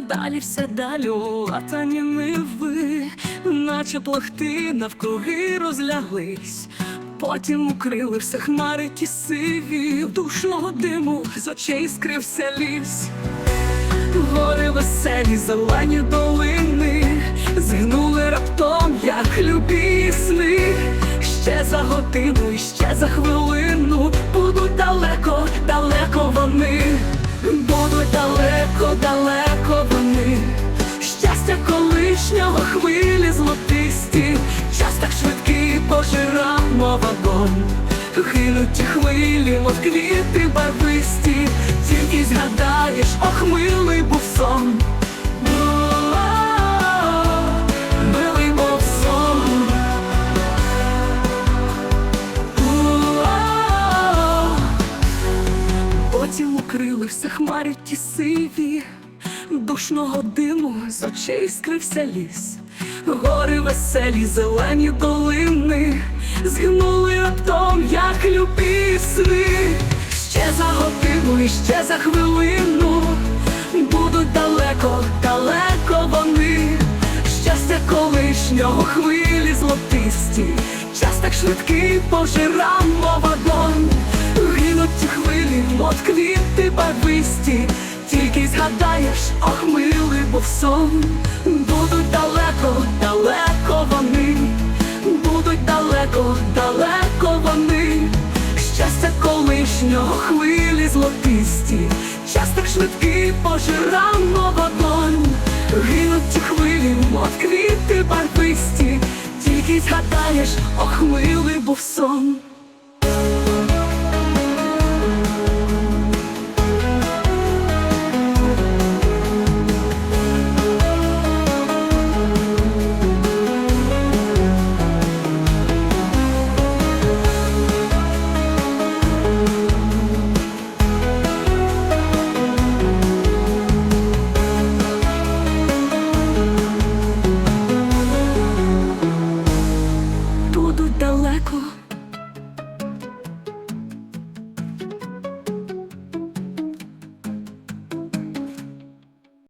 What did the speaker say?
Далі все далі латані ниви, наче плахти навкруги розляглись. Потім укрили все хмари ті сиві, душного диму з очей скрився ліс. Гори веселі, зелені долини, згнули раптом, як любі сни. Ще за годину, і ще за хвилину будуть далеко, далеко вони, колишнього хвилі золотисті, час так швидкий пожирамо вагон. Гинуть ті хвилі, мов квіти барвисті, тільки згадаєш, ох, милий був сон. Потім все хмарі ті сиві, душного диму з очей скрився ліс, гори веселі, зелені долини, згинули раптом, як любі сни. Ще за годину і ще за хвилину будуть далеко, далеко вони. Щастя колишнього хвилі золотисті, час так швидкий пожирамо вагон. Згадаєш, ох, милий був сон. Будуть далеко, далеко вони, будуть далеко, далеко вони. Щастя колишнього хвилі золотисті, час так швидкий пожирамо вагон. Гинуть ті хвилі, мов квіти барвисті, тільки згадаєш, ох, милий був сон. будуть далеко.